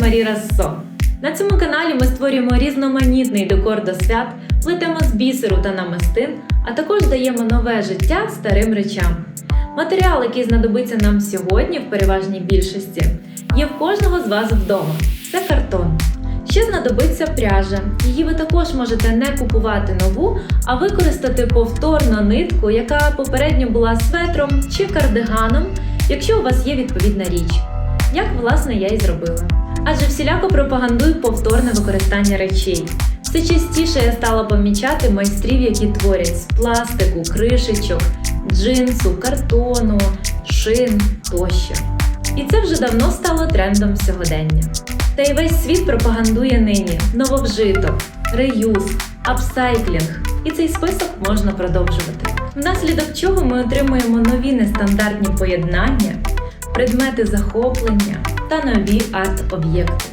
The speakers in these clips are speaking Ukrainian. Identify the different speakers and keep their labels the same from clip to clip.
Speaker 1: Марі Рассо. На цьому каналі ми створюємо різноманітний декор до свят, плетемо з бісеру та намистин, а також даємо нове життя старим речам. Матеріал, який знадобиться нам сьогодні в переважній більшості, є в кожного з вас вдома. Це картон. Ще знадобиться пряжа. Її ви також можете не купувати нову, а використати повторно нитку, яка попередньо була светром чи кардиганом, якщо у вас є відповідна річ. Як власне я і зробила. Адже всіляко пропагандую повторне використання речей. Все частіше я стала помічати майстрів, які творять з пластику, кришечок, джинсу, картону, шин тощо. І це вже давно стало трендом сьогодення. Та й весь світ пропагандує нині нововжиток, реюз, апсайклінг, і цей список можна продовжувати. Внаслідок чого ми отримуємо нові нестандартні поєднання, предмети захоплення та нові арт-об'єкти.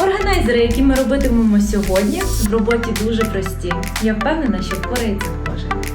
Speaker 1: Органайзери, які ми робитимемо сьогодні, в роботі дуже прості. Я впевнена, що впорається кожен.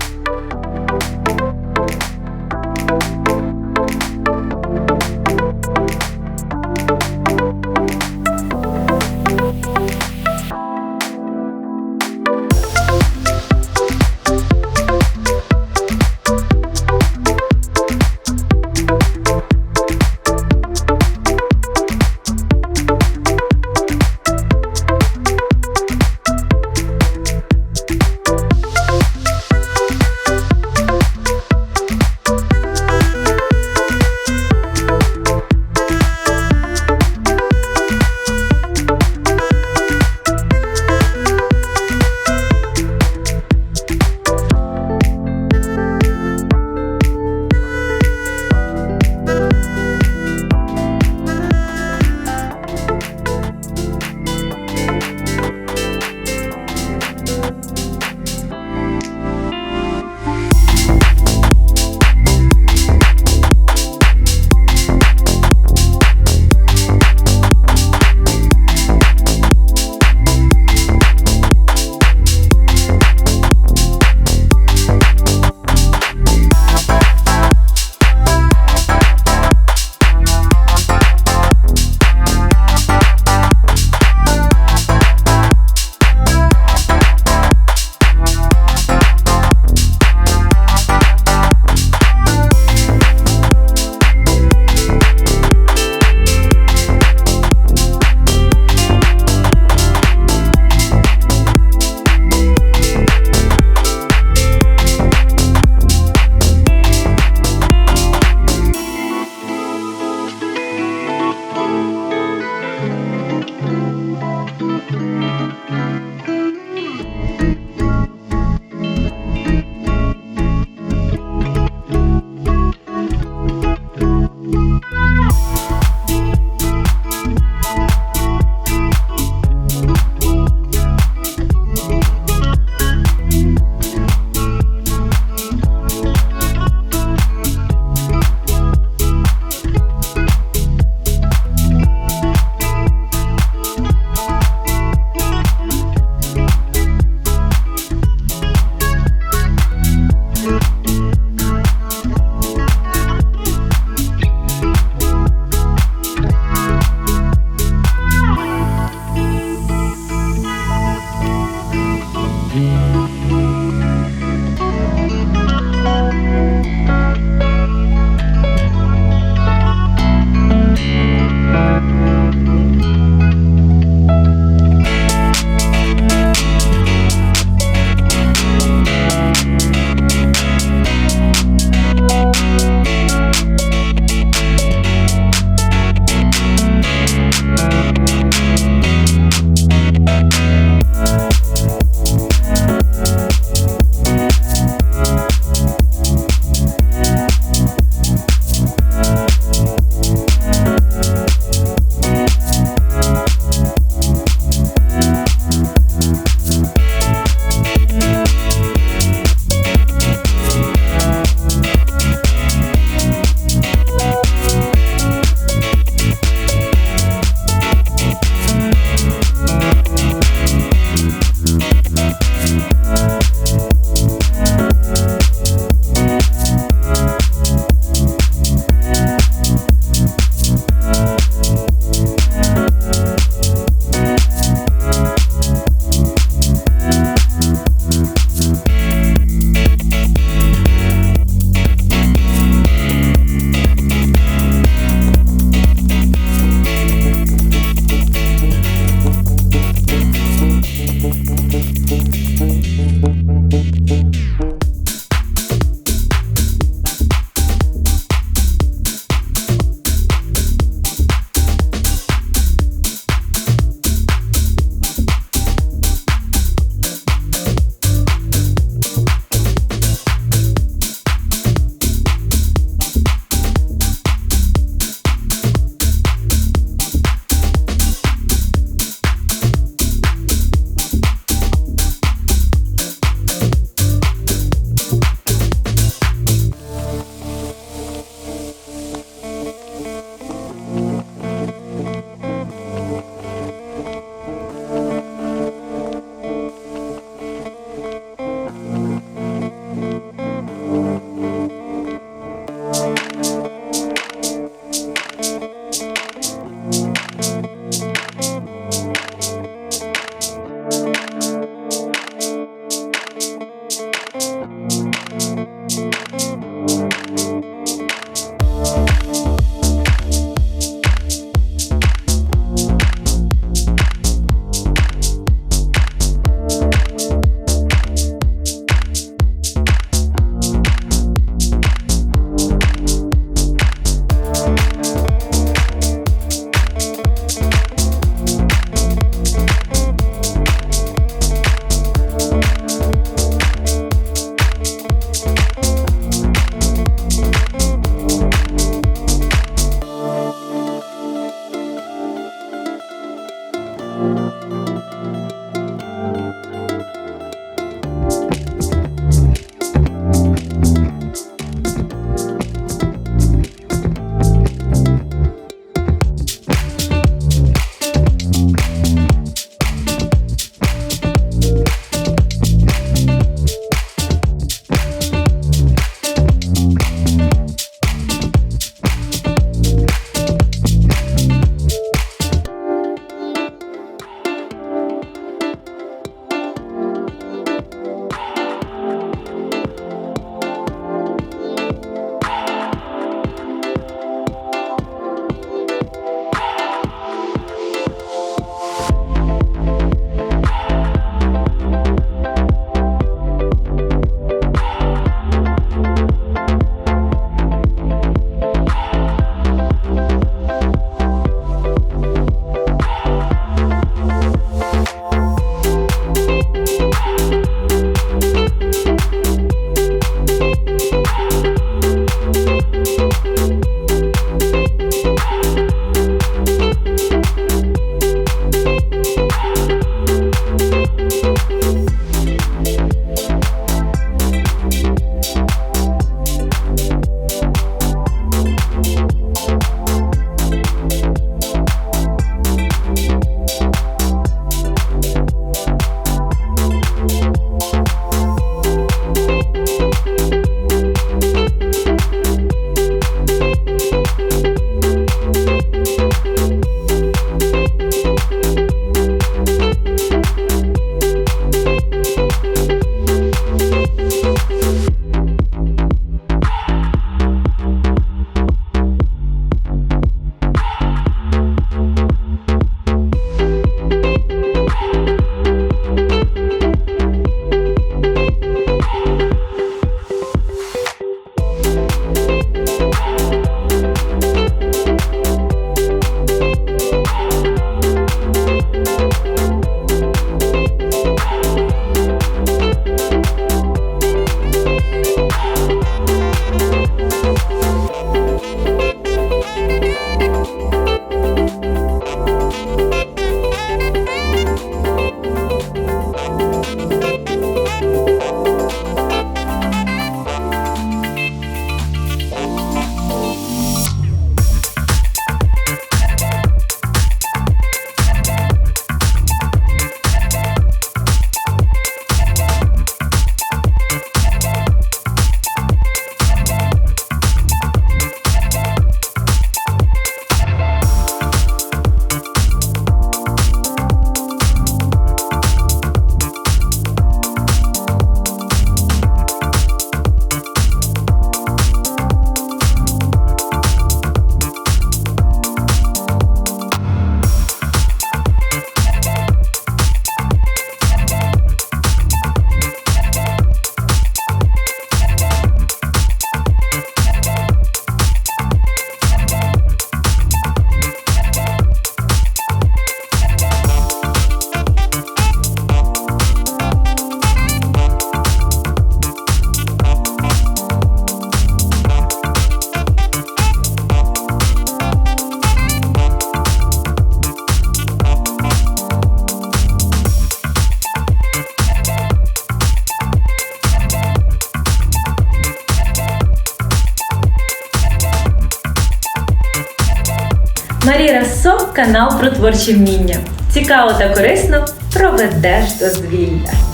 Speaker 1: Канал про творчі вміння. Цікаво та корисно проведеш дозвілля.